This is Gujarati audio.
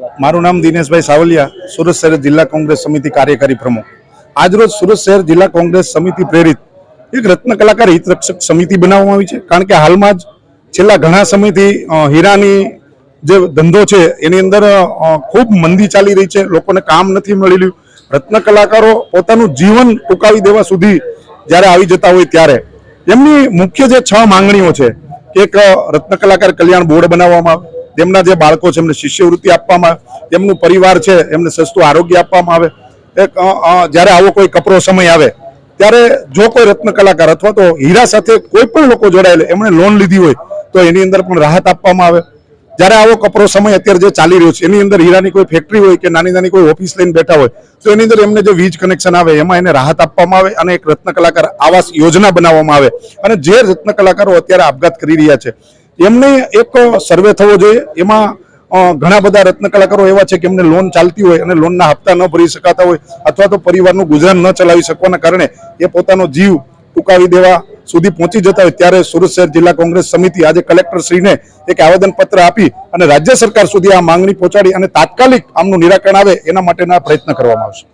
મારું નામ દિનેશભાઈ સાવલિયા, સુરત શહેર જિલ્લા કોંગ્રેસ સમિતિ કાર્યકારી પ્રમુખ. આજરોજ સુરત શહેર જિલ્લા કોંગ્રેસ સમિતિ પ્રેરિત એક રત્ન કલાકાર હિતરક્ષક સમિતિ બનાવવામાં આવી છે. કારણ કે હાલમાં જ છેલ્લા ઘણા સમયથી હીરાની જે ધંધો છે, એની અંદર ખૂબ મંદી ચાલી રહી છે. લોકોને કામ નથી મળી રહ્યું. રત્ન કલાકારો પોતાનું જીવન ટૂંકાવી દેવા સુધી જ્યારે આવી જતા હોય ત્યારે. એમની મુખ્ય જે છ માંગણીઓ છે, એક રત્ન કલાકાર કલ્યાણ બોર્ડ બનાવવામાં આવે તેમના જે બાળકો છે, એમને શિષ્યવૃત્તિ આપવામાં આવે, તેમનું પરિવાર છે, એમને સસ્તું આરોગ્ય આપવામાં આવે. એક જ્યારે આવો કોઈ કપરો સમય આવે, ત્યારે જો કોઈ રત્ન કલાકાર અથવા તો હીરા સાથે કોઈ પણ લોકો જોડાયેલા, એમણે લોન લીધી હોય, તો એની અંદર પણ રાહત આપવામાં આવે. જ્યારે આવો કપરો સમય અત્યારે જે ચાલી રહ્યો છે, એની અંદર હીરાની કોઈ ફેક્ટરી હોય કે નાની નાની કોઈ ઓફિસ લઈને બેઠા હોય, તો એની અંદર એમને જે વીજ કનેક્શન આવે, એમાં એને રાહત આપવામાં આવે અને એક રત્ન કલાકાર આવાસ યોજના બનાવવામાં આવે. અને જે રત્ન કલાકારો અત્યારે આપઘાત કરી રહ્યા છે એમને એક સર્વે થવો જોઈએ. એમાં ઘણા બધા રત્ન કલાકારો એવા છે કે એમને લોન ચાલતી હોય અને લોનના હપ્તા ન ભરી શકાતા હોય અથવા તો પરિવારનું ગુજરાન ન ચલાવી શકવાના કારણે એ પોતાનો જીવ ટૂંકાવી દેવા સુધી પહોંચી જતા હોય ત્યારે સુરત શહેર જિલ્લા કોંગ્રેસ સમિતિ આજે કલેક્ટર શ્રીને એક આવેદન પત્ર આપી અને રાજ્ય સરકાર સુધી આ માંગણી પહોંચાડી અને તાત્કાલિક આમનું નિરાકરણ આવે એના માટેના પ્રયત્ન કરવામાં આવશે.